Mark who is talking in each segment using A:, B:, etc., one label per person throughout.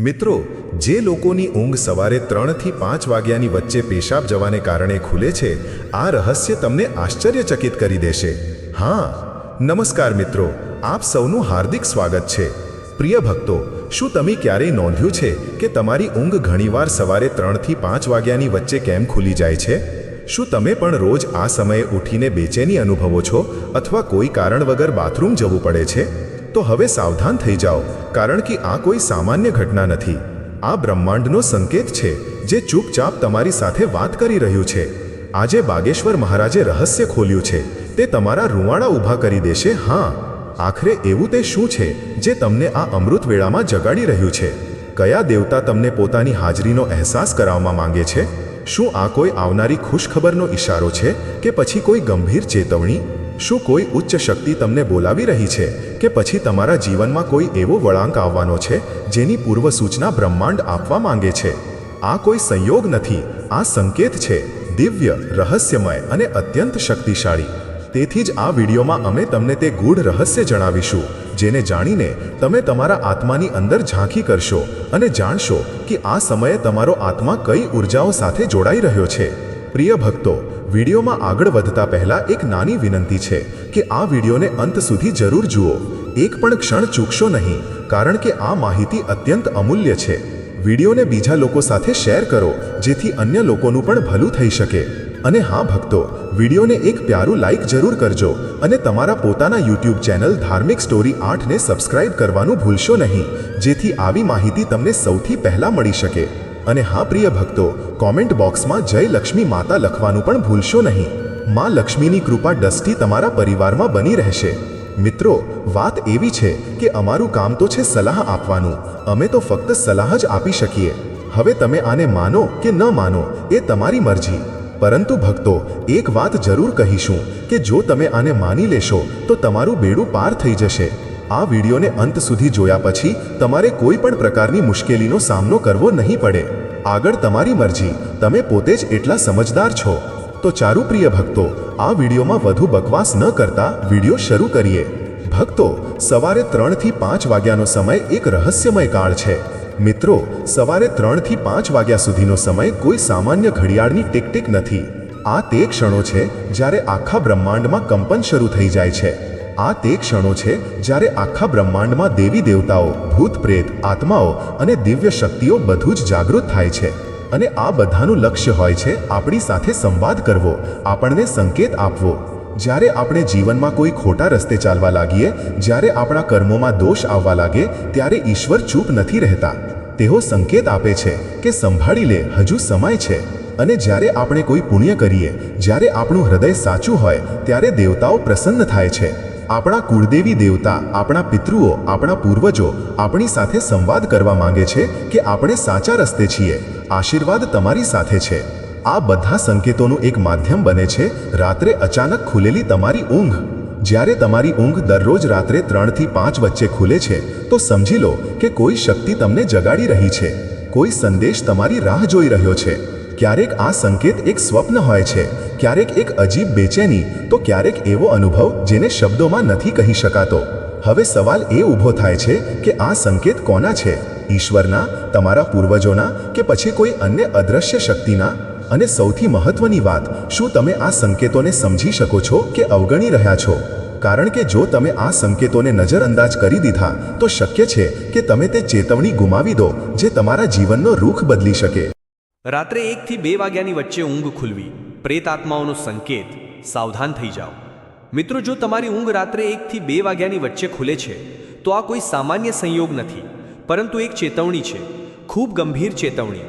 A: મિત્રો, જે લોકોની ઊંઘ સવારે ત્રણથી પાંચ વાગ્યાની વચ્ચે પેશાબ જવાને કારણે ખુલે છે, આ રહસ્ય તમને આશ્ચર્યચકિત કરી દેશે. હા, નમસ્કાર મિત્રો, આપ સૌનું હાર્દિક સ્વાગત છે. પ્રિય ભક્તો, શું તમે ક્યારેય નોંધ્યું છે કે તમારી ઊંઘ ઘણીવાર સવારે ત્રણથી પાંચ વાગ્યાની વચ્ચે કેમ ખુલી જાય છે? શું તમે પણ રોજ આ સમયે ઉઠીને બેચેની અનુભવો છો અથવા કોઈ કારણ વગર બાથરૂમ જવું પડે છે? તો હવે સાવધાન થઈ જાઓ, કારણ કે આ કોઈ સામાન્ય ઘટના નથી. આ બ્રહ્માંડનો સંકેત છે, જે ચૂપચાપ તમારી સાથે વાત કરી રહ્યું છે. આજે બાગેશ્વર મહારાજે રહસ્ય ખોલ્યું છે. તે તમારા રૂવાડા ઊભા કરી દેશે, હા. આખરે એવું તે શું છે, જે તમને આ અમૃત વેળામાં જગાડી રહ્યું છે? કયા દેવતા તમને પોતાની હાજરીનો અહેસાસ કરાવવા માંગે છે? શું આ કોઈ આવનારી ખુશખબરનો ઇશારો છે કે પછી કોઈ ગંભીર ચેતવણી? શું કોઈ ઉચ્ચ શક્તિ તમને બોલાવી રહી છે કે પછી તમારા જીવનમાં કોઈ એવો વળાંક આવવાનો છે જેની પૂર્વ સૂચના બ્રહ્માંડ આપવા માંગે છે? આ કોઈ સંયોગ નથી. આ સંકેત છે. દિવ્ય, રહસ્યમય અને અત્યંત શક્તિશાળી. તેથી જ આ વિડીયોમાં અમે તમને તે ગૂઢ રહસ્ય જણાવીશું, જેને જાણીને તમે તમારા આત્માની અંદર ઝાંખી કરશો અને જાણશો કે આ સમયે તમારો આત્મા કઈ ઉર્જાઓ સાથે જોડાઈ રહ્યો છે. પ્રિય ભક્તો વિડીયોમાં આગળ વધતા પહેલા એક નાની વિનંતી છે કે આ વિડીયોને અંત સુધી જરૂર જુઓ. એક પણ ક્ષણ ચૂકશો નહીં, કારણ કે આ માહિતી અત્યંત અમૂલ્ય છે. વિડીયોને બીજા લોકો સાથે શેર કરો, જેથી અન્ય લોકોનું પણ ભલું થઈ શકે. અને હા, ભક્તો, વિડીયોને એક પ્યારું લાઇક જરૂર કરજો અને તમારા પોતાના યુટ્યુબ ચેનલ ધાર્મિક સ્ટોરી આઠને સબસ્ક્રાઇબ કરવાનું ભૂલશો નહીં, જેથી આવી માહિતી તમને સૌથી પહેલાં મળી શકે. અને હા, પ્રિય ભક્તો કોમેન્ટ બોક્સમાં જય લક્ષ્મી માતા લખવાનું પણ ભૂલશો નહીં. માં લક્ષ્મીની કૃપા ડસ્ટી તમારા પરિવારમાં બની રહેશે. મિત્રો, વાત એવી છે કે અમારું કામ તો છે સલાહ આપવાનું. અમે તો ફક્ત સલાહ જ આપી શકીએ. હવે તમે આને માનો કે ન માનો, એ તમારી મરજી. પરંતુ ભક્તો, એક વાત જરૂર કહીશું કે જો તમે આને માની લેશો, તો તમારું બેડું પાર થઈ જશે. આ વિડીયોને અંત સુધી જોયા પછી તમારે કોઈ પણ પ્રકારની મુશ્કેલીનો સામનો કરવો નહીં પડે. આગળ તમારી મરજી. તમે પોતે જ એટલા સમજદાર છો. તો ચારુ પ્રિય ભક્તો, આ વિડીયોમાં વધુ બકવાસ ન કરતા વીડિયો શરૂ કરીએ. ભક્તો, સવારે ત્રણથી પાંચ વાગ્યાનો સમય એક રહસ્યમય કાળ છે. મિત્રો, સવારે ત્રણથી પાંચ વાગ્યા સુધીનો સમય કોઈ સામાન્ય ઘડિયાળની ટીક ટીક નથી. આ તે ક્ષણો છે જ્યારે આખા બ્રહ્માંડમાં કંપન શરૂ થઈ જાય છે. આ તે ક્ષણો છે જ્યારે આખા બ્રહ્માંડમાં દેવી દેવતાઓ, ભૂત પ્રેત, આત્માઓ અને દિવ્ય શક્તિઓ બધું જ જાગૃત થાય છે. અને આ બધાનું લક્ષ્ય હોય છે આપણી સાથે સંવાદ કરવો, આપણને સંકેત આપવો. જ્યારે આપણે જીવનમાં કોઈ ખોટા રસ્તે ચાલવા લાગીએ, જ્યારે આપણા કર્મોમાં દોષ આવવા લાગે, ત્યારે ઈશ્વર ચૂપ નથી રહેતા. તેઓ સંકેત આપે છે કે સંભાળી લે, હજુ સમય છે. અને જ્યારે આપણે કોઈ પુણ્ય કરીએ, જ્યારે આપણું હૃદય સાચું હોય, ત્યારે દેવતાઓ પ્રસન્ન થાય છે. આપણા કુળદેવી દેવતા, આપણા પિતૃઓ, આપણા પૂર્વજો આપણી સાથે સંવાદ કરવા માંગે છે કે આપણે સાચા રસ્તે છીએ, આશીર્વાદ તમારી સાથે છે. આ બધા સંકેતોનું એક માધ્યમ બને છે, રાત્રે અચાનક ખુલેલી તમારી ઊંઘ. જ્યારે તમારી ઊંઘ દરરોજ રાત્રે ત્રણથી પાંચ વચ્ચે ખુલે છે, તો સમજી લો કે કોઈ શક્તિ તમને જગાડી રહી છે. કોઈ સંદેશ તમારી રાહ જોઈ રહ્યો છે. ક્યારેક આ સંકેત એક સ્વપ્ન હોય છે, ક્યારેક એક અજીબ બેચેની, તો ક્યારેક એવો અનુભવ જેને શબ્દોમાં નથી કહી શકાતો. હવે સવાલ એ ઊભો થાય છે કે આ સંકેત કોના છે? ઈશ્વરના, તમારા પૂર્વજોના, કે પછી કોઈ અન્ય અદ્રશ્ય શક્તિના? અને સૌથી મહત્વની વાત, શું તમે આ સંકેતોને સમજી શકો છો કે અવગણી રહ્યા છો? કારણ કે જો તમે આ સંકેતોને નજરઅંદાજ કરી દીધા, તો શક્ય છે કે તમે તે ચેતવણી ગુમાવી દો જે તમારા જીવનનો રૂખ બદલી શકે.
B: રાત્રે એકથી બે વાગ્યાની વચ્ચે ઊંઘ ખુલવી. પ્રેત આત્માઓનો સંકેત, સાવધાન થઈ જાઓ. મિત્રો, જો તમારી ઊંઘ રાત્રે એકથી બે વાગ્યાની વચ્ચે ખુલે છે, તો આ કોઈ સામાન્ય સંયોગ નથી. પરંતુ એક ચેતવણી છે. ખૂબ ગંભીર ચેતવણી.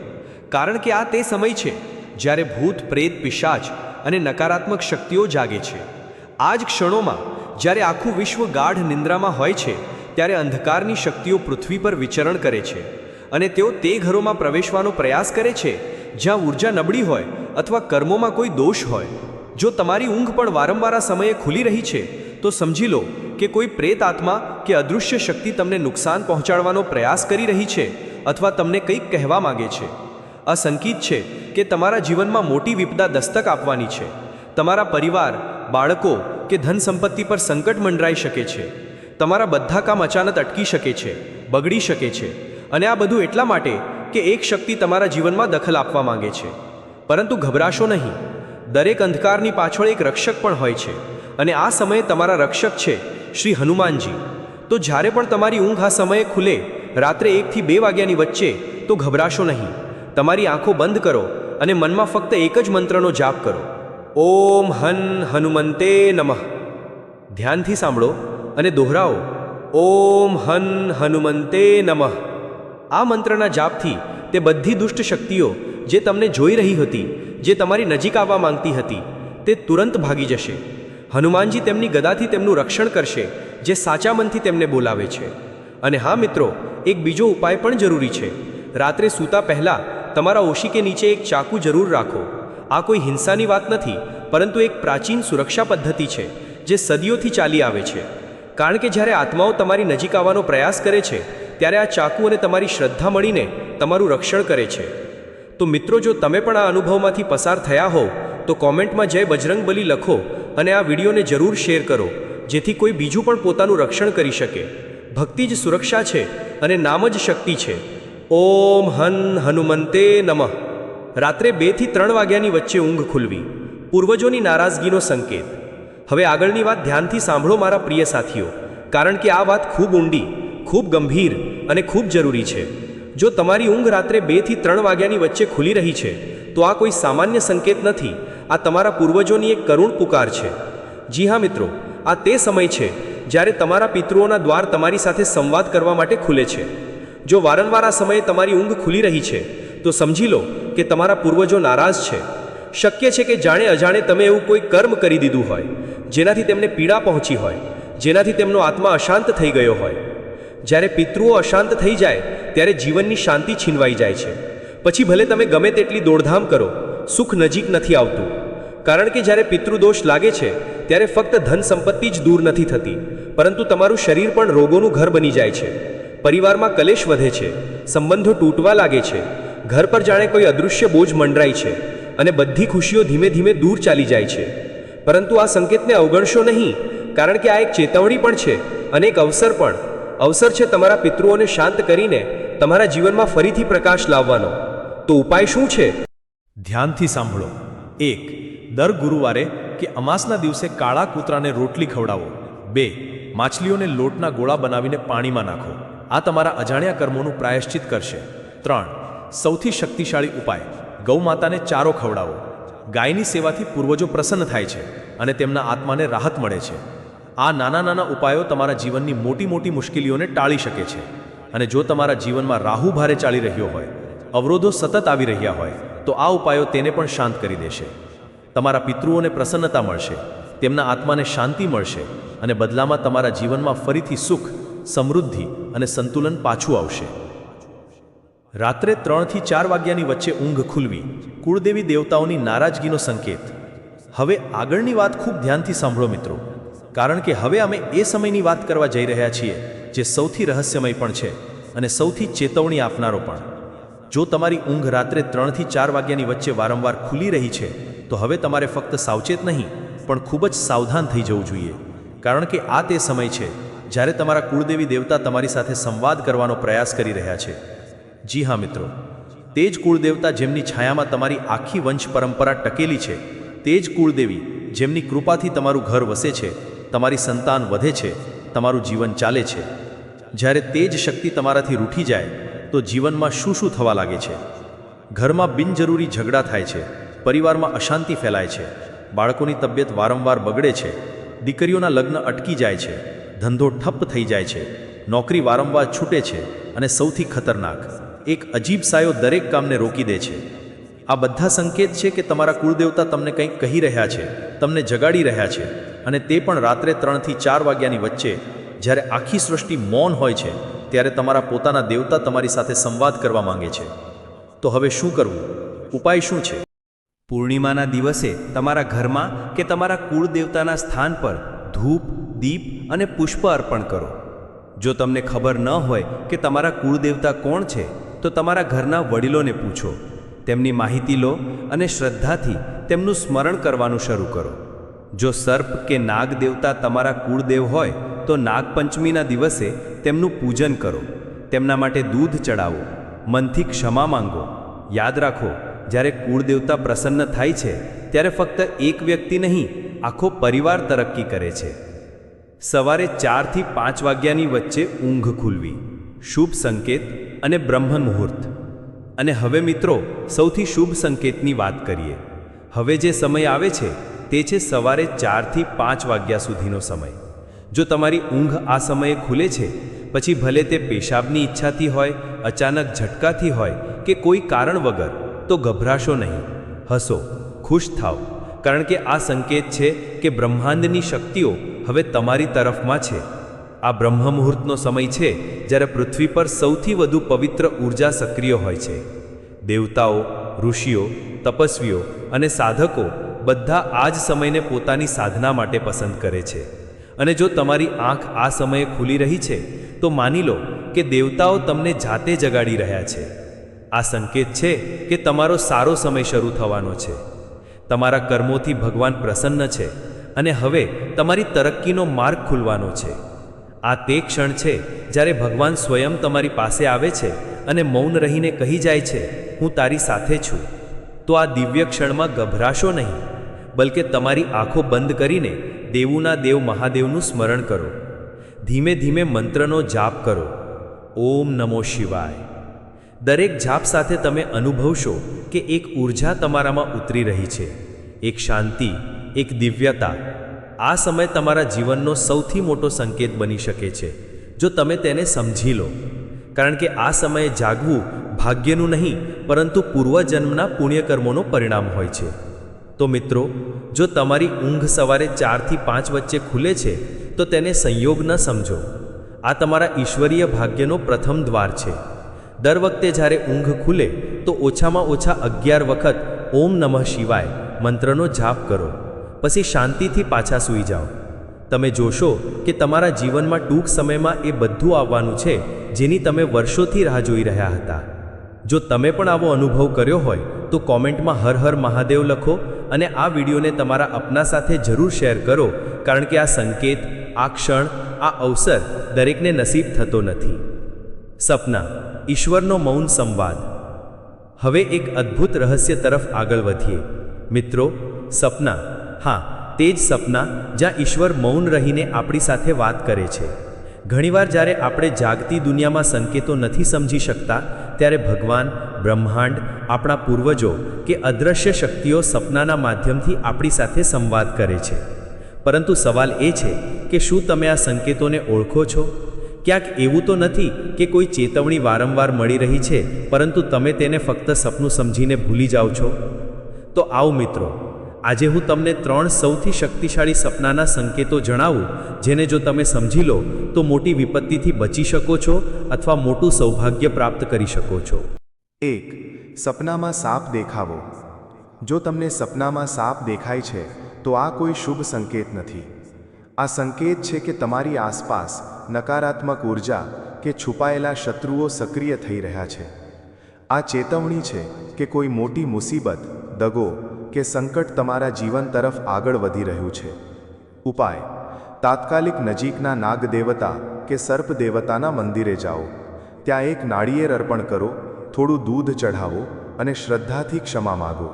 B: કારણ કે આ તે સમય છે, જ્યારે ભૂત, પ્રેત, પિશાચ અને નકારાત્મક શક્તિઓ જાગે છે. આ જ ક્ષણોમાં, જ્યારે આખું વિશ્વ ગાઢ નિંદ્રામાં હોય છે, ત્યારે અંધકારની શક્તિઓ પૃથ્વી પર વિચરણ કરે છે. અને તેઓ તે ઘરોમાં પ્રવેશવાનો પ્રયાસ કરે છે, જ્યાં ઊર્જા નબળી હોય અથવા કર્મોમાં કોઈ દોષ હોય. જો તમારી ઊંઘ પણ વારંવાર સમયે ખુલી રહી છે, તો સમજી લો કે કોઈ પ્રેત આત્મા કે અદૃશ્ય શક્તિ તમને નુકસાન પહોંચાડવાનો પ્રયાસ કરી રહી છે અથવા તમને કંઈક કહેવા માગે છે. આ સંકેત છે કે તમારા જીવનમાં મોટી વિપદા દસ્તક આપવાની છે. તમારા પરિવાર, બાળકો કે ધન સંપત્તિ પર સંકટ મંડરાઈ શકે છે. તમારા બધા કામ અચાનક અટકી શકે છે, બગડી શકે છે. અને આ બધું એટલા માટે કે એક શક્તિ તમારા જીવનમાં દખલ આપવા માંગે છે. પરંતુ ગભરાશો નહીં. દરેક અંધકારની પાછળ એક રક્ષક પણ હોય છે અને આ સમયે તમારા રક્ષક છે શ્રી હનુમાનજી. તો જ્યારે પણ તમારી ઊંઘ આ સમયે ખુલે, રાત્રે એકથી બે વાગ્યાની વચ્ચે, તો ગભરાશો નહીં. તમારી આંખો બંધ કરો અને મનમાં ફક્ત એક જ મંત્રનો જાપ કરો. ઓમ હન હનુમંતે નમઃ. ધ્યાનથી સાંભળો અને દોહરાવો ઓમ હન હનુમંતે નમઃ. આ મંત્રના જાપથી તે બધી દુષ્ટ શક્તિઓ જે તમને જોઈ રહી હતી, જે તમારી નજીક આવવા માંગતી હતી, તે તુરંત ભાગી જશે. હનુમાનજી તેમની ગદાથી તેમનું રક્ષણ કરશે, જે સાચા મનથી તેમને બોલાવે છે. અને હા મિત્રો, એક બીજો ઉપાય પણ જરૂરી છે. રાત્રે સૂતા પહેલાં તમારા ઓશી કે નીચે એક ચાકુ જરૂર રાખો. આ કોઈ હિંસાની વાત નથી, પરંતુ એક પ્રાચીન સુરક્ષા પદ્ધતિ છે, જે સદીઓથી ચાલી આવે છે. કારણ કે જ્યારે આત્માઓ તમારી નજીક આવવાનો પ્રયાસ કરે છે ત્યારે આ ચાકુ અને તમારી શ્રદ્ધા મળીને તમારું રક્ષણ કરે છે. તો મિત્રો, જો તમે પણ આ અનુભવમાંથી પસાર થયા હોવ, તો કોમેન્ટમાં જય બજરંગબલી લખો અને આ વિડીયોને જરૂર શેર કરો, જેથી કોઈ બીજું પણ પોતાનું રક્ષણ કરી શકે. ભક્તિ જ સુરક્ષા છે અને નામ જ શક્તિ છે. ઓમ હન હનુમંતે નમઃ. રાત્રે બેથી ત્રણ વાગ્યાની વચ્ચે ઊંઘ ખુલવી. પૂર્વજોની નારાજગીનો સંકેત. હવે આગળની વાત ધ્યાનથી સાંભળો મારા પ્રિય સાથીઓ, કારણ કે આ વાત ખૂબ ઊંડી, ખૂબ ગંભીર અને ખૂબ જરૂરી છે. જો તમારી ઊંઘ રાત્રે બેથી ત્રણ વાગ્યાની વચ્ચે ખુલી રહી છે, તો આ કોઈ સામાન્ય સંકેત નથી. આ તમારા પૂર્વજોની એક કરુણ પુકાર છે. જી હા મિત્રો, આ તે સમય છે જ્યારે તમારા પિતૃઓના દ્વાર તમારી સાથે સંવાદ કરવા માટે ખુલે છે. જો વારંવાર આ સમયે તમારી ઊંઘ ખુલી રહી છે, તો સમજી લો કે તમારા પૂર્વજો નારાજ છે. શક્ય છે કે જાણે અજાણે તમે એવું કોઈ કર્મ કરી દીધું હોય, જેનાથી તેમને પીડા પહોંચી હોય, જેનાથી તેમનો આત્મા અશાંત થઈ ગયો હોય. જ્યારે પિતૃઓ અશાંત થઈ જાય, ત્યારે જીવનની શાંતિ છીનવાઈ જાય છે. પછી ભલે તમે ગમે તેટલી દોડધામ કરો, સુખ નજીક નથી આવતું. કારણ કે જ્યારે પિતૃદોષ લાગે છે, ત્યારે ફક્ત ધન સંપત્તિ જ દૂર નથી થતી. પરંતુ તમારું શરીર પણ રોગોનું ઘર બની જાય છે. પરિવારમાં કલેશ વધે છે, સંબંધો તૂટવા લાગે છે, ઘર પર જાણે કોઈ અદૃશ્ય બોજ મંડરાય છે, અને બધી ખુશીઓ ધીમે ધીમે દૂર ચાલી જાય છે. પરંતુ આ સંકેતને અવગણશો નહીં, કારણ કે આ એક ચેતવણી પણ છે, અને એક અવસર પણ. અવસર છે તમારા પિતૃઓને શાંત કરીને તમારા જીવનમાં ફરીથી પ્રકાશ લાવવાનો. તો ઉપાય શું છે?
C: ધ્યાનથી સાંભળો. એક, દર ગુરુવારે કે અમાસના દિવસે કાળા કૂતરાને રોટલી ખવડાવો. બે, માછલીઓને લોટના ગોળા બનાવીને પાણીમાં નાખો. આ તમારા અજાણ્યા કર્મોનું પ્રાયશ્ચિત કરશે. ત્રણ, સૌથી શક્તિશાળી ઉપાય, ગૌમાતાને ચારો ખવડાવો. ગાયની સેવાથી પૂર્વજો પ્રસન્ન થાય છે અને તેમના આત્માને રાહત મળે છે. આ નાના નાના ઉપાયો તમારા જીવનની મોટી મોટી મુશ્કેલીઓને ટાળી શકે છે. અને જો તમારા જીવનમાં રાહુ ભારે ચાલી રહ્યો હોય, અવરોધો સતત આવી રહ્યા હોય, તો આ ઉપાયો તેને પણ શાંત કરી દેશે. તમારા પિતૃઓને પ્રસન્નતા મળશે, તેમના આત્માને શાંતિ મળશે અને બદલામાં તમારા જીવનમાં ફરીથી સુખ, સમૃદ્ધિ અને સંતુલન પાછું આવશે. રાત્રે ત્રણથી ચાર વાગ્યાની વચ્ચે ઊંઘ ખુલવી, કુળદેવી દેવતાઓની નારાજગીનો સંકેત. હવે આગળની વાત ખૂબ ધ્યાનથી સાંભળો મિત્રો. કારણ કે હવે અમે એ સમયની વાત કરવા જઈ રહ્યા છીએ, જે સૌથી રહસ્યમય પણ છે અને સૌથી ચેતવણી આપનારો પણ. જો તમારી ઊંઘ રાત્રે ત્રણથી ચાર વાગ્યાની વચ્ચે વારંવાર ખુલી રહી છે, તો હવે તમારે ફક્ત સાવચેત નહીં, પણ ખૂબ જ સાવધાન થઈ જવું જોઈએ. કારણ કે આ તે સમય છે, જ્યારે તમારા કુળદેવી દેવતા તમારી સાથે સંવાદ કરવાનો પ્રયાસ કરી રહ્યા છે. જી હા, મિત્રો. તે જ કુળદેવતા જેમની છાયામાં તમારી આખી વંશ પરંપરા ટકેલી છે, તે જ કુળદેવી જેમની કૃપાથી તમારું ઘર વસે છે તમારી સંતાન વધે છે, તમારું જીવન ચાલે છે. જ્યારે તે જ શક્તિ તમારાથી રૂઠી જાય, તો જીવનમાં શું શું થવા લાગે છે? ઘરમાં બિનજરૂરી ઝઘડા થાય છે, પરિવારમાં અશાંતિ ફેલાય છે, બાળકોની તબિયત વારંવાર બગડે છે, દીકરીઓના લગ્ન અટકી જાય છે, ધંધો ઠપ્પ થઈ જાય છે, નોકરી વારંવાર છૂટે છે અને સૌથી ખતરનાક, એક અજીબ સાયો દરેક કામને રોકી દે છે. આ બધા સંકેત છે કે તમારા કુળદેવતા તમને કંઈક કહી રહ્યા છે, તમને જગાડી રહ્યા છે અને તે પણ રાત્રે ત્રણથી ચાર વાગ્યાની વચ્ચે, જ્યારે આખી સૃષ્ટિ મૌન હોય છે, ત્યારે તમારા પોતાના દેવતા તમારી સાથે સંવાદ કરવા માંગે છે. તો હવે શું કરવું? ઉપાય શું છે?
B: પૂર્ણિમાના દિવસે તમારા ઘરમાં કે તમારા કુળદેવતાના સ્થાન પર ધૂપ, દીપ અને પુષ્પ અર્પણ કરો. જો તમને ખબર ન હોય કે તમારા કુળદેવતા કોણ છે, તો તમારા ઘરના વડીલોને પૂછો. તેમની માહિતી લો અને શ્રદ્ધાથી તેમનું સ્મરણ કરવાનું શરૂ કરો. જો સર્પ કે નાગ દેવતા તમારા કુળદેવ હોય, તો નાગપંચમીના દિવસે તેમનું પૂજન કરો. તેમના માટે દૂધ ચડાવો. મનથી ક્ષમા માંગો. યાદ રાખો, જ્યારે કુળદેવતા પ્રસન્ન થાય છે, ત્યારે ફક્ત એક વ્યક્તિ નહીં, આખો પરિવાર તરક્કી કરે છે. સવારે ચારથી પાંચ વાગ્યાની વચ્ચે ઊંઘ ખુલવી. શુભ સંકેત અને બ્રહ્મ મુહૂર્ત અને હવે મિત્રો, સૌથી શુભ સંકેતની વાત કરીએ. હવે જે સમય આવે છે, તે છે સવારે ચારથી પાંચ વાગ્યા સુધીનો સમય. જો તમારી ઊંઘ આ સમયે ખુલે છે, પછી ભલે તે પેશાબની ઈચ્છાથી હોય, અચાનક ઝટકાથી હોય કે કોઈ કારણ વગર, તો ગભરાશો નહીં. હસો, ખુશ થાઓ. કારણ કે આ સંકેત છે કે બ્રહ્માંડની શક્તિઓ હવે તમારી તરફમાં છે. આ બ્રહ્મ મુહૂર્તનો સમય છે જ્યારે પૃથ્વી પર સૌથી વધુ પવિત્ર ઊર્જા સક્રિય હોય છે. દેવતાઓ, ઋષિઓ, તપસ્વીઓ અને સાધકો બધા આ જ સમયને પોતાની સાધના માટે પસંદ કરે છે. અને જો તમારી આંખ આ સમયે ખુલી રહી છે, તો માની લો કે દેવતાઓ તમને જાતે જગાડી રહ્યા છે. આ સંકેત છે કે તમારો સારો સમય શરૂ થવાનો છે. તમારા કર્મોથી ભગવાન પ્રસન્ન છે અને હવે તમારી તરક્કીનો માર્ગ ખુલવાનો છે. આ તે ક્ષણ છે જ્યારે ભગવાન સ્વયં તમારી પાસે આવે છે અને મૌન રહીને કહી જાય છે, હું તારી સાથે છું. તો આ દિવ્ય ક્ષણમાં ગભરાશો નહીં, બલકે તમારી આંખો બંધ કરીને દેવુના દેવ મહાદેવનું સ્મરણ કરો. ધીમે ધીમે મંત્રનો જાપ કરો. ઓમ નમો શિવાય. દરેક જાપ સાથે તમે અનુભવશો કે એક ઊર્જા તમારામાં ઉતરી રહી છે. એક શાંતિ, એક દિવ્યતા આ સમય તમારા જીવનનો સૌથી મોટો સંકેત બની શકે છે. જો તમે તેને સમજી લો. કારણ કે આ સમયે જાગવું ભાગ્યનું નહીં, પરંતુ પૂર્વજન્મના પુણ્યકર્મોનું પરિણામ હોય છે. તો મિત્રો, જો તમારી ઊંઘ સવારે ચારથી પાંચ વચ્ચે ખુલે છે, તો તેને સંયોગ ન સમજો. આ તમારા ઈશ્વરીય ભાગ્યનો પ્રથમ દ્વાર છે. દર વખતે જ્યારે ઊંઘ ખુલે, તો ઓછામાં ઓછા અગિયાર વખત ઓમ નમઃ શિવાય મંત્રનો જાપ કરો. પછી શાંતિથી પાછા સૂઈ જાઓ. તમે જોશો કે તમારા જીવનમાં ટૂંક સમયમાં એ બધું આવવાનું છે, જેની તમે વર્ષોથી રાહ જોઈ રહ્યા હતા. જો તમે પણ આવો અનુભવ કર્યો હોય, તો કોમેન્ટમાં હર હર મહાદેવ લખો અને આ વિડીયોને તમારા અપના સાથે જરૂર શેર કરો, કારણ કે આ સંકેત, આ ક્ષણ, આ અવસર દરેકને નસીબ થતો નથી. સપના, ઈશ્વરનો મૌન સંવાદ. હવે એક અદ્ભુત રહસ્ય તરફ આગળ વધીએ. મિત્રો, સપના હા, તે જ સપના જ્યાં ઈશ્વર મૌન રહીને આપણી સાથે વાત કરે છે. ઘણીવાર જ્યારે આપણે જાગતી દુનિયામાં સંકેતો નથી સમજી શકતા, ત્યારે ભગવાન, બ્રહ્માંડ, આપણા પૂર્વજો કે અદૃશ્ય શક્તિઓ સપનાના માધ્યમથી આપણી સાથે સંવાદ કરે છે. પરંતુ સવાલ એ છે કે શું તમે આ સંકેતોને ઓળખો છો? ક્યાંક એવું તો નથી કે કોઈ ચેતવણી વારંવાર મળી રહી છે, પરંતુ તમે તેને ફક્ત સપનું સમજીને ભૂલી જાઓ છો? તો આવો મિત્રો આજે હું તમને ત્રણ સૌથી શક્તિશાળી સપનાના સંકેતો જણાવું, જેને જો તમે સમજી લો, તો મોટી વિપત્તિથી બચી શકો છો અથવા મોટું સૌભાગ્ય પ્રાપ્ત કરી શકો છો.
A: એક, સપનામાં સાપ દેખાવો. જો તમને સપનામાં સાપ દેખાય છે, તો આ કોઈ શુભ સંકેત નથી. આ સંકેત છે કે તમારી આસપાસ નકારાત્મક ઊર્જા કે છુપાયેલા શત્રુઓ સક્રિય થઈ રહ્યા છે. આ ચેતવણી છે કે કોઈ મોટી મુસીબત, દગો કે સંકટ તમારા જીવન તરફ આગળ વધી રહ્યું છે. ઉપાય. તાત્કાલિક નજીકના નાગ દેવતા કે સર્પ દેવતાના મંદિરે જાઓ. ત્યાં એક નાળિયેર અર્પણ કરો, થોડું દૂધ ચઢાવો અને શ્રદ્ધાથી ક્ષમા માગો.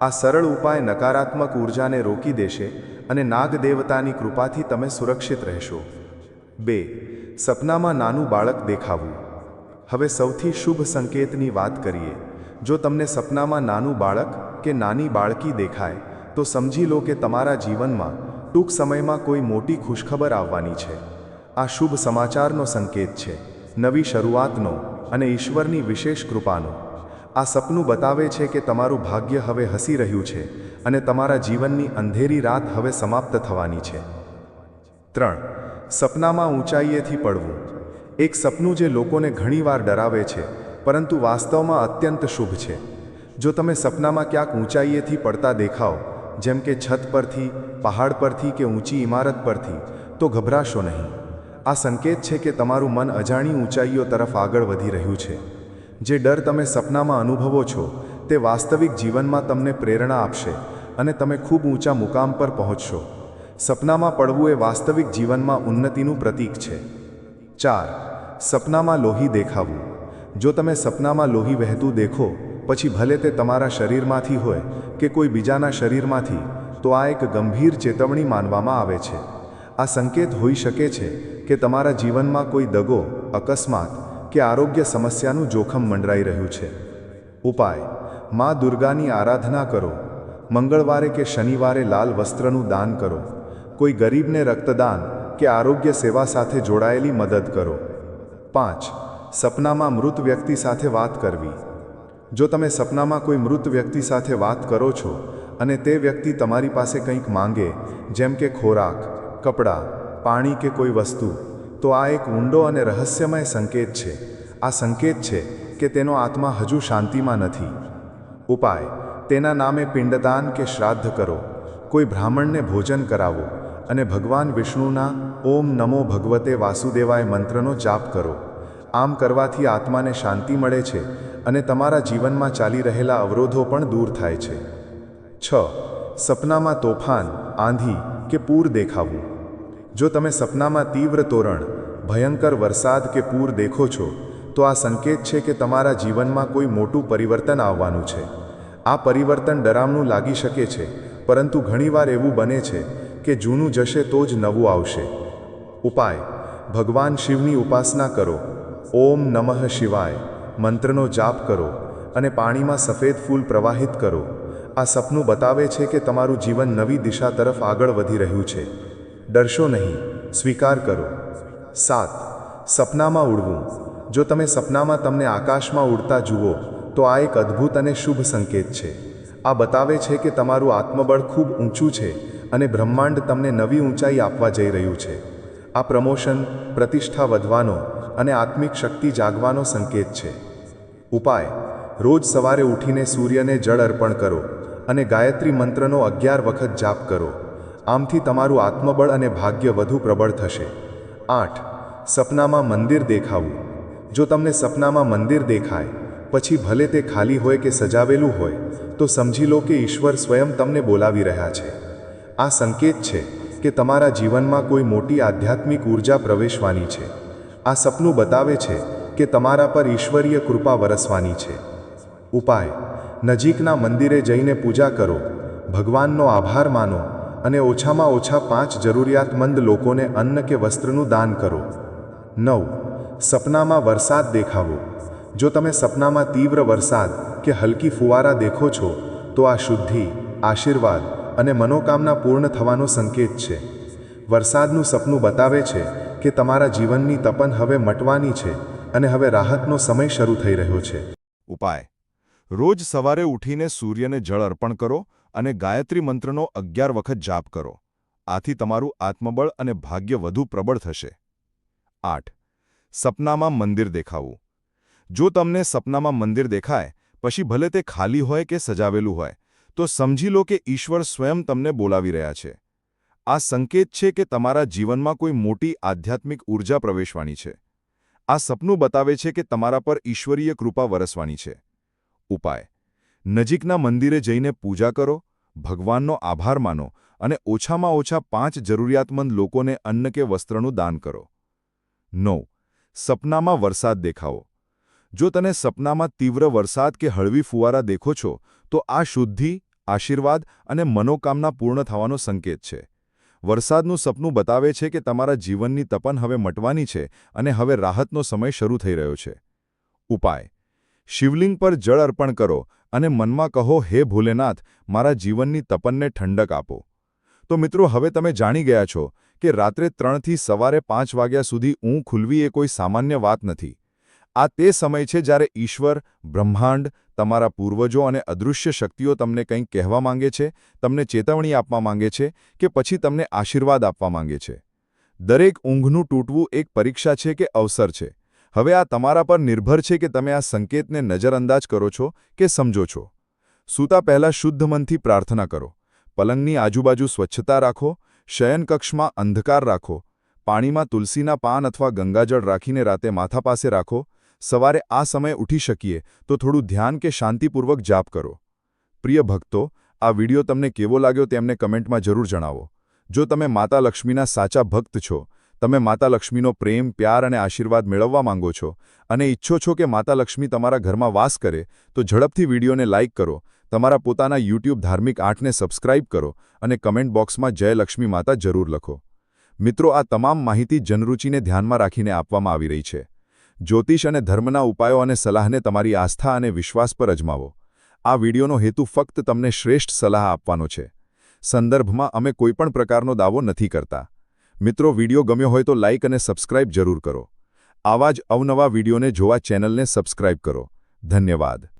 A: આ સરળ ઉપાય નકારાત્મક ઉર્જાને રોકી દેશે અને નાગ દેવતાની કૃપાથી તમે સુરક્ષિત રહેશો. બે. સપનામાં નાનું બાળક દેખાવું. હવે સૌથી શુભ સંકેતની વાત કરીએ. જો તમને સપનામાં નાનું બાળક કે નાની બાળકી દેખાય, તો સમજી લો કે તમારા જીવનમાં ટૂંક સમયમાં કોઈ મોટી ખુશખબર આવવાની છે. આ શુભ સમાચારનો સંકેત છે. નવી શરૂઆતનો અને ઈશ્વરની વિશેષ કૃપાનો. આ સપનું બતાવે છે કે તમારું ભાગ્ય હવે હસી રહ્યું છે અને તમારા જીવનની અંધેરી રાત હવે સમાપ્ત થવાની છે. ત્રણ. સપનામાં ઊંચાઈએથી પડવું. એક સપનું જે લોકોને ઘણીવાર ડરાવે છે, પરંતુ વાસ્તવમાં અત્યંત શુભ છે. જો તમે સપનામાં ક્યાંક ઊંચાઈએથી પડતા દેખાઓ, જેમ કે છત પરથી, પહાડ પરથી કે ઊંચી ઇમારત પરથી, તો ગભરાશો નહીં. આ સંકેત છે કે તમારું મન અજાણી ઊંચાઈઓ તરફ આગળ વધી રહ્યું છે. જે ડર તમે સપનામાં અનુભવો છો, તે વાસ્તવિક જીવનમાં તમને પ્રેરણા આપશે અને તમે ખૂબ ઊંચા મુકામ પર પહોંચશો. સપનામાં પડવું એ વાસ્તવિક જીવનમાં ઉન્નતિનું પ્રતીક છે. ચાર, સપનામાં લોહી દેખાવું. જો તમે સપનામાં લોહી વહેતું દેખો પછી ભલે તે તમારા શરીરમાંથી હોય કે કોઈ બીજાના શરીરમાંથી, તો આ એક ગંભીર ચેતવણી માનવામાં આવે છે. આ સંકેત હોઈ શકે છે કે તમારા જીવનમાં કોઈ દગો, અકસ્માત કે આરોગ્ય સમસ્યાનું જોખમ મંડરાઈ રહ્યું છે. ઉપાય. મા દુર્ગાની આરાધના કરો. મંગળવારે કે શનિવારે લાલ વસ્ત્રનું દાન કરો. કોઈ ગરીબને રક્તદાન કે આરોગ્ય સેવા સાથે જોડાયેલી મદદ કરો. પાંચ. સપનામાં મૃત વ્યક્તિ સાથે વાત કરવી. જો તમે સપનામાં કોઈ મૃત વ્યક્તિ સાથે વાત કરો છો અને તે વ્યક્તિ તમારી પાસે કંઈક માંગે, જેમ કે ખોરાક, કપડાં, પાણી કે કોઈ વસ્તુ, તો આ એક ઊંડો અને રહસ્યમય સંકેત છે. આ સંકેત છે કે તેનો આત્મા હજુ શાંતિમાં નથી. ઉપાય, તેના નામે પિંડદાન કે શ્રાદ્ધ કરો. કોઈ બ્રાહ્મણને ભોજન કરાવો અને ભગવાન વિષ્ણુના ઓમ નમો ભગવતે વાસુદેવાય મંત્રનો જાપ કરો. આમ કરવાથી આત્માને શાંતિ મળે છે અને તમારા જીવનમાં ચાલી રહેલા અવરોધો પણ દૂર થાય છે. છ. સપનામાં તોફાન, આંધી કે પૂર દેખાવું. જો તમે સપનામાં તીવ્ર તોરણ, ભયંકર વરસાદ કે પૂર દેખો છો, તો આ સંકેત છે કે તમારા જીવનમાં કોઈ મોટું પરિવર્તન આવવાનું છે. આ પરિવર્તન ડરામણું લાગી શકે છે, પરંતુ ઘણીવાર એવું બને છે કે જૂનું જશે તો જ નવું આવશે. ઉપાય. ભગવાન શિવની ઉપાસના કરો. ઓમ નમઃ શિવાય. મંત્રનો જાપ કરો અને પાણીમાં સફેદ ફૂલ પ્રવાહિત કરો. આ સપનું બતાવે છે કે તમારું જીવન નવી દિશા તરફ આગળ વધી રહ્યું છે. ડરશો નહીં, સ્વીકાર કરો. સાત, સપનામાં ઉડવું. જો તમે સપનામાં તમને આકાશમાં ઉડતા જુઓ, તો આ એક અદ્ભુત અને શુભ સંકેત છે. આ બતાવે છે કે તમારું આત્મબળ ખૂબ ઊંચું છે અને બ્રહ્માંડ તમને નવી ઊંચાઈ આપવા જઈ રહ્યું છે. આ પ્રમોશન, પ્રતિષ્ઠા વધવાનો અને આત્મિક શક્તિ જાગવાનો સંકેત છે. ઉપાય. રોજ સવારે ઉઠીને સૂર્યને જળ અર્પણ કરો અને ગાયત્રી મંત્રનો અગિયાર વખત જાપ કરો. આમથી તમારું આત્મબળ અને ભાગ્ય વધુ પ્રબળ થશે. આઠ. સપનામાં મંદિર દેખાવું. જો તમને સપનામાં મંદિર દેખાય, પછી ભલે તે ખાલી હોય કે સજાવેલું હોય, તો સમજી લો કે ઈશ્વર સ્વયં તમને બોલાવી રહ્યા છે. આ સંકેત છે કે તમારા જીવનમાં કોઈ મોટી આધ્યાત્મિક ઊર્જા પ્રવેશવાની છે. આ સપનું બતાવે છે કે તમારા પર ઈશ્વરીય કૃપા વરસવાની છે. ઉપાય. નજીકના મંદિરે જઈને પૂજા કરો. ભગવાનનો આભાર માનો અને ઓછામાં ઓછા પાંચ જરૂરિયાતમંદ લોકોને અન્ન કે વસ્ત્રનું દાન કરો. નવ. સપનામાં વરસાદ દેખાવો. જો તમે સપનામાં તીવ્ર વરસાદ કે હલકી ફુવારા દેખો છો, તો આ શુદ્ધિ, આશીર્વાદ અને મનોકામના પૂર્ણ થવાનો સંકેત છે. વરસાદનું સપનું બતાવે છે કે તમારા જીવનની તપન હવે મટવાની છે અને હવે રાહતનો સમય શરૂ થઈ રહ્યો છે.
D: ઉપાય. રોજ સવારે ઉઠીને સૂર્યને જળ અર્પણ કરો અને ગાયત્રી મંત્રનો અગિયાર વખત જાપ કરો. આથી તમારું આત્મબળ અને ભાગ્ય વધુ પ્રબળ થશે. આઠ. સપનામાં મંદિર દેખાવું. જો તમને સપનામાં મંદિર દેખાય, પછી ભલે તે ખાલી હોય કે સજાવેલું હોય, તો સમજી લો કે ઈશ્વર સ્વયં તમને બોલાવી રહ્યા છે. આ સંકેત છે કે તમારા જીવનમાં કોઈ મોટી આધ્યાત્મિક ઊર્જા પ્રવેશવાની છે. આ સપનું બતાવે છે કે તમારા પર ઈશ્વરીય કૃપા વરસવાની છે. ઉપાય. નજીકના મંદિરે જઈને પૂજા કરો, ભગવાનનો આભાર માનો અને ઓછામાં ઓછા પાંચ જરૂરિયાતમંદ લોકોને અન્ન કે વસ્ત્રનું દાન કરો. નવ. સપનામાં વરસાદ દેખાવો. જો તને સપનામાં તીવ્ર વરસાદ કે હળવી ફુવારા દેખો છો, તો આ શુદ્ધિ, આશીર્વાદ અને મનોકામના પૂર્ણ થવાનો સંકેત છે. વરસાદનું સપનું બતાવે છે કે તમારા જીવનની તપન હવે મટવાની છે અને હવે રાહતનો સમય શરૂ થઈ રહ્યો છે. ઉપાય. શિવલિંગ પર જળ અર્પણ કરો અને મનમાં કહો, હે ભોલેનાથ, મારા જીવનની તપનને ઠંડક આપો. તો મિત્રો, હવે તમે જાણી ગયા છો કે રાત્રે ત્રણથી સવારે પાંચ વાગ્યા સુધી ઊંઘ ખુલવી એ કોઈ સામાન્ય વાત નથી. આ તે સમય છે જ્યારે ઈશ્વર, બ્રહ્માંડ તમારા પૂર્વજો અને અદૃશ્ય શક્તિઓ તમને કંઈક કહેવા માંગે છે, તમને ચેતવણી આપવા માંગે છે કે પછી તમને આશીર્વાદ આપવા માંગે છે. દરેક ઊંઘનું તૂટવું એક પરીક્ષા છે કે અવસર છે. હવે આ તમારા પર નિર્ભર છે કે તમે આ સંકેતને નજરઅંદાજ કરો છો કે સમજો છો. સૂતા પહેલાં શુદ્ધ મનથી પ્રાર્થના કરો. પલંગની આજુબાજુ સ્વચ્છતા રાખો. શયનકક્ષમાં અંધકાર રાખો. પાણીમાં તુલસીના પાન અથવા ગંગાજળ રાખીને રાતે માથા પાસે રાખો. સવારે આ સમયે ઉઠી શકીએ, તો થોડું ધ્યાન કે શાંતિપૂર્વક જાપ કરો. પ્રિય ભક્તો, આ વિડિયો તમને કેવો લાગ્યો તેમને કમેન્ટમાં જરૂર જણાવો. જો તમે માતા લક્ષ્મીના સાચા ભક્ત છો,
A: તમે માતા લક્ષ્મીનો પ્રેમ, પ્યાર અને આશીર્વાદ મેળવવા માંગો છો અને ઈચ્છો છો કે માતા લક્ષ્મી તમારા ઘરમાં વાસ કરે, તો ઝડપથી વિડીયોને લાઇક કરો, તમારા પોતાના યુટ્યુબ ધાર્મિક આઠને સબસ્ક્રાઇબ કરો અને કમેન્ટ બોક્સમાં જય લક્ષ્મી માતા જરૂર લખો. મિત્રો, આ તમામ માહિતી જનરૂચિને ધ્યાનમાં રાખીને આપવામાં આવી રહી છે. જ્યોતિષ અને ધર્મના ઉપાયો અને સલાહને તમારી આસ્થા અને વિશ્વાસ પર અજમાવો. આ વિડીયોનો હેતુ ફક્ત તમને શ્રેષ્ઠ સલાહ આપવાનો છે. સંદર્ભમાં અમે કોઈપણ પ્રકારનો દાવો નથી કરતા. મિત્રો, વીડિયો ગમ્યો હોય તો લાઇક અને સબસ્ક્રાઇબ જરૂર કરો. આવા જ અવનવા વિડીયોને જોવા ચેનલને સબસ્ક્રાઇબ કરો. ધન્યવાદ.